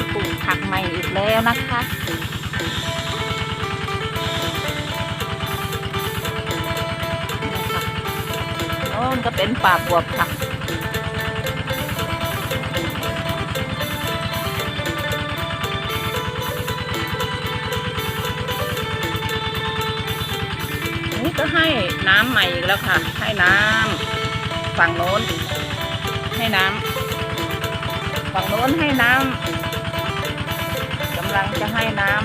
ที่ปลูกผักใหม่อีกแล้วนะคะนี่ค่ะโน่นก็เป็นป่าบวบค่ะนี่ก็ให้น้ำใหม่อีกแล้วค่ะ ให้น้ำฝั่งโน้นให้น้ำฝั่งโน้นให้น้ำำลังจะให้น้ำ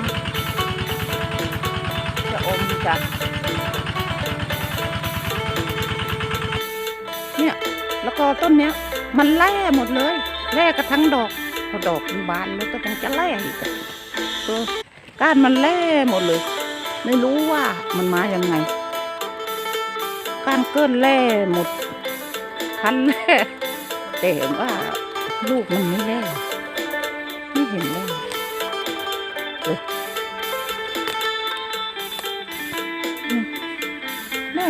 จะอมจ้ะเนี่ย แล้วก็ต้นเนี้ย มันแล่หมดเลยแล่กระทั้งดอกพอดอกมันบานแล้วก็ยังจะแล่อีกอะเออก้านมันแล่หมดเลย ไม่รู้ว่ามันมายังไง ก้านเกินแล่หมดคันแล่แต่ว่าลูกมันไม่แล่ไม่เห็นแล่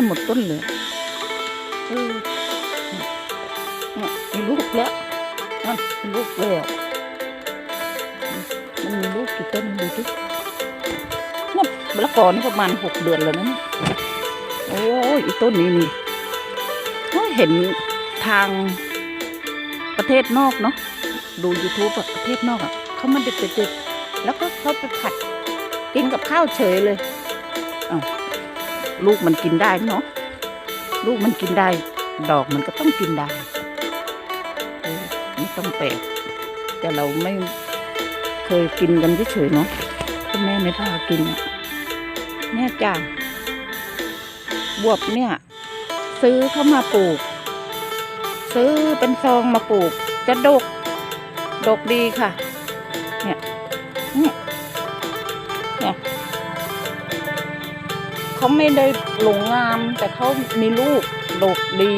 หมดต้นเลยเออเนี่ยมีลูกแล้วนั่นมีลูกแล้วมันมีลูกกี่ต้นดูดินี่ยมะละกอนี่ประมาณหกเดือนแล้วนะโอ้ยอีต้นนี้นี่เห็นทางประเทศนอกเนาะดู YouTube อะประเทศนอกอะเขามาเด็ดๆแล้วก็เขาไปผัดกินกับข้าวเฉยเลยอ้า ลูกมันกินได้เนาะลูกมันกินได้ ดอกมันก็ต้องกินได้ไม่ต้องแปลกแต่เราไม่เคยกินกันเฉยๆเนาะพ่อแม่ไม่พากินอะแม่จ้าบวบเนี่ย ซื้อเข้ามาปลูก ซื้อเป็นซองมาปลูก จะดก ดกดีค่ะ เนี่ยเนี่ยเนี่ย เขาไม่ได้หลงงาม แต่เขามีลูกดกดี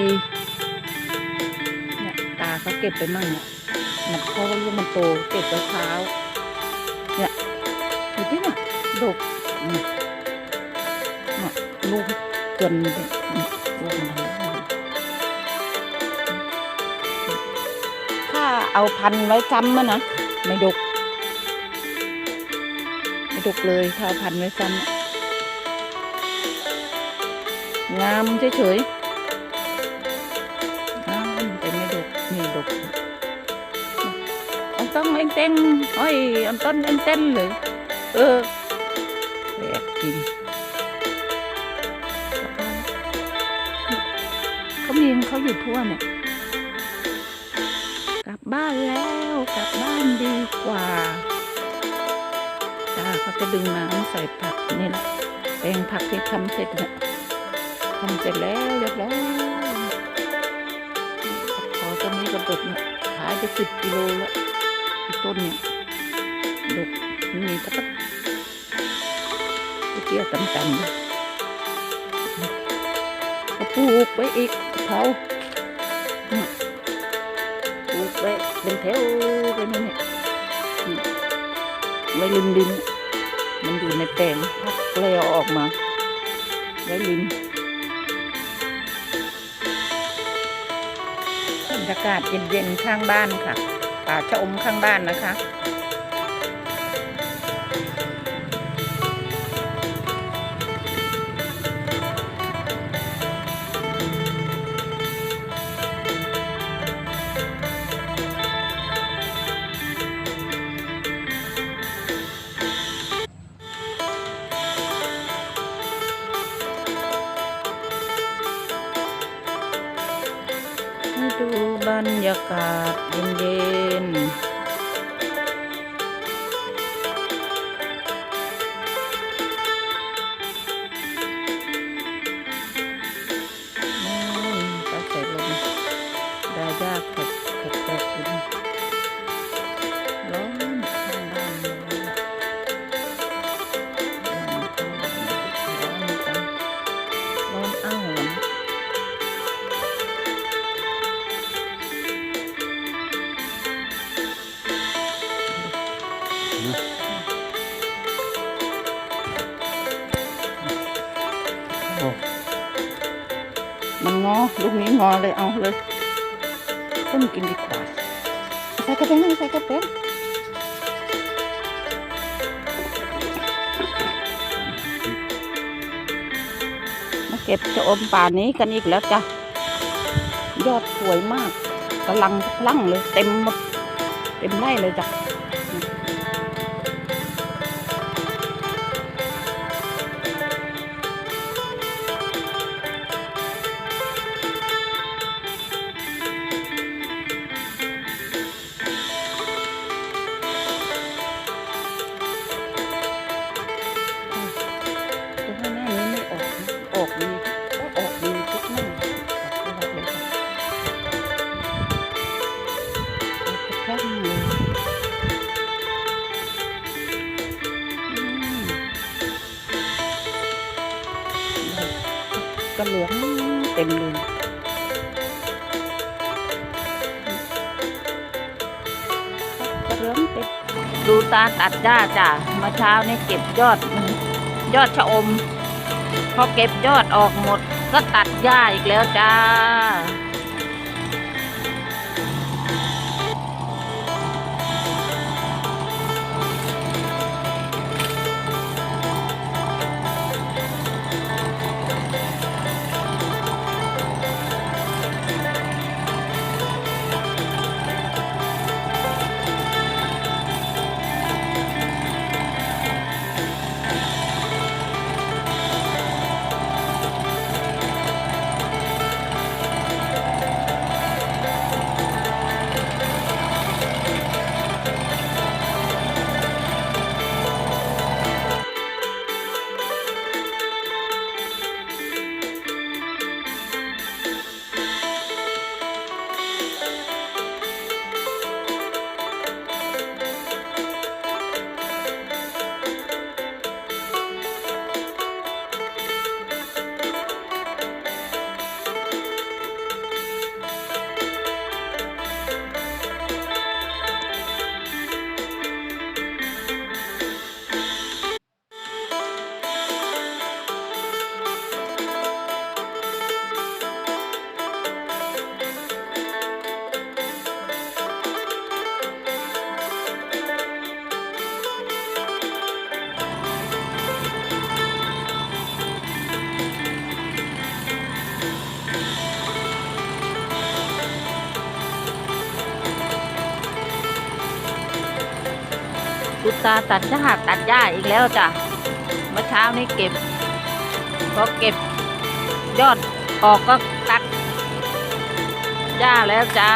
เนี่ยตาเขาเก็บไปมั่งเนี่ยมันเพราะว่าลูกมันโตเก็บไว้เช้า เนี่ยดูที่เนี่ยดกเนี่ยเนี่ยลูกจนเนี่ยลูกมันถ้าเอาพันไว้ซ้ำอะนะไม่ดก ไม่ดกเลยถ้าเอาพันไว้ซ้ำ งามเฉยๆงามแต่ไม่ดกไม่ดกอันต้องเอ็นเต้นโอ้ยอันต้นเอ็นเต้นเลยเออแปลกจริงเขามีเขาอยู่ทั่วเนี่ยกลับบ้านแล้วกลับบ้านดีกว่าจ้าเขาจะดึงน้ำใส่ผักนี่แหละแปลงผักที่ทำเสร็จเนี่ย ทำเสร็จแล้วเรียบร้อยพอต้นนี้ก็ดกเนี่ยขายไปสิบกิโลแล้วต้นเนี่ยดกมีตะกัดเตี้ยๆต่ำๆก็ปลูกไว้อีกเขาเนี่ยปลูกไว้เป็นแถวไปนี่เนี่ยอืมไว้ริมดินมันอยู่ในแปลงพักแล้วออกมาไว้ริม รยากาศเย็นๆข้างบ้านค่ะ ป่าชะอมข้างบ้านนะคะ มันงอ ลูกนี้งอเลยเอาเลย ต้มกินดีกว่า ใส่กระเทียมใส่กระเทียมมาเก็บชะอมป่านี้กันอีกแล้วจ้ะ ยอดสวยมากกำลังพลั่งเลย เต็มหมด เต็มไร่เลยจ้ะ ดูตาตัดหญ้าจ้ะเมื่อเช้านี่เก็บยอด ยอดชะอมพอเก็บยอดออกหมด ก็ตัดหญ้าอีกแล้วจ้าาตัดหญ้าตัดหญ้าอีกแล้วจ้ะ เมื่อเช้านี้เก็บพอเก็บยอดออกก็ตัดหญ้าแล้วจ้า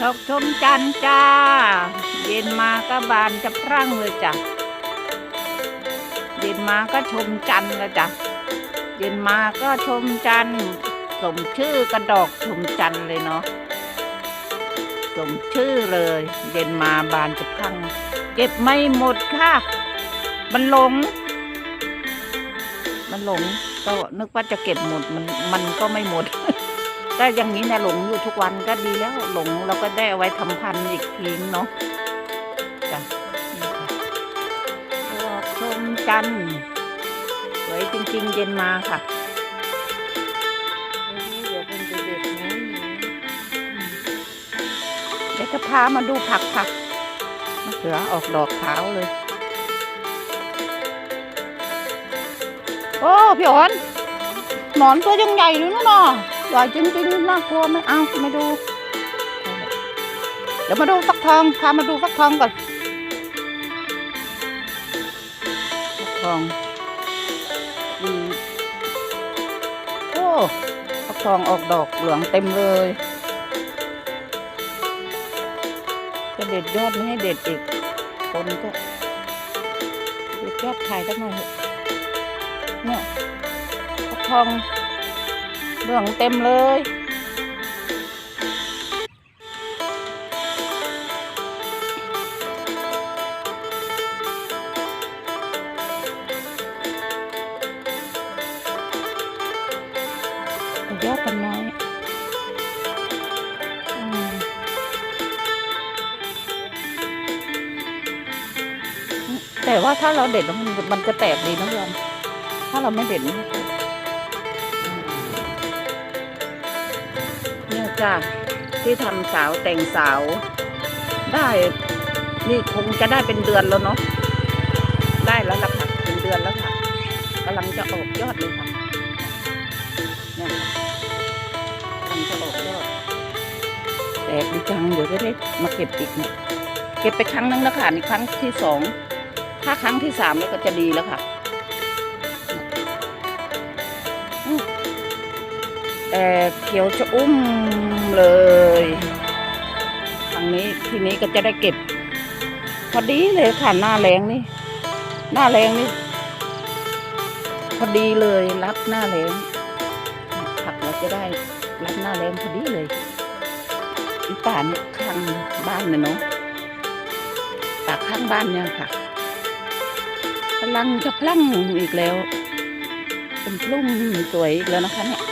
ดอกชมจันจ้า เย็นมาก็บานจะพรั่งเลยจ้ะ เย็นมาก็ชมจันเลยจ้ะ เย็นมาก็ชมจันสมชื่อกระดอกชมจันเลยเนาะ สมชื่อเลย เย็นมาบานจะพัง เก็บไม่หมดค่ะ มันหลง มันหลงก็นึกว่าจะเก็บหมดมันมันก็ไม่หมด ก็อย่างนี้นะหลงอยู่ทุกวันก็ดีแล้วหลงเราก็ได้เอาไว้ทำพันธุ์อีกทีเนาะจ้ะนี่ค่ะดอกชมจันทร์สวยจริง ๆ เย็นมาค่ะ จะพามาดูผักค่ะมะเขือออกดอกขาวเลย โอ้พี่อ๋อนหนอนตัวยังใหญ่เลยนะเนาะใหญ่จริงๆน่ากลัวไหมเอาไม่ดู เดี๋ยวมาดูฟักทองพามาดูฟักทองก่อนฟักทองอืมโอ้ฟักทองออกดอกเหลืองเต็มเลย เด็ดยอดไม่ให้เด็ดอีกคนก็เด็ดยอดขายสักหน่อยเถอะเนี่ยทองเหลืองเต็มเลย แต่ว่าถ้าเราเด็ดแล้วมันมันจะแตกดีนะยอมถ้าเราไม่เด็ดมันไม่แตกนี่จ้ะที่ทำสาวแต่งสาว ได้ นี่คงจะได้เป็นเดือนแล้วเนาะได้แล้วล่ะค่ะเป็นเดือนแล้วค่ะกำลังจะออกยอดเลยค่ะเนี่ยกำลังจะออกยอดแตกดีจังเดี๋ยวจะได้มาเก็บอีกเนี่ยเก็บไปครั้งนึงแล้วค่ะนี่ครั้งที่สอง ถ้าครั้งที่สามแล้วก็จะดีแล้วค่ะอืมแต่เขียวจะอุ้มเลยครั้งนี้ทีนี้ก็จะได้เก็บ พอดีเลยค่ะหน้าแรงนี่ หน้าแรงนี่ พอดีเลยรับหน้าแรงผักเราจะได้รับหน้าแรงพอดีเลยป่าเนี่ยข้างบ้านเนี่ยเนาะป่าข้างบ้านเนี่ยค่ะ กำลังจะพลังอีกแล้ว เป็นพลุ่มสวยอีกแล้วนะคะเนี่ย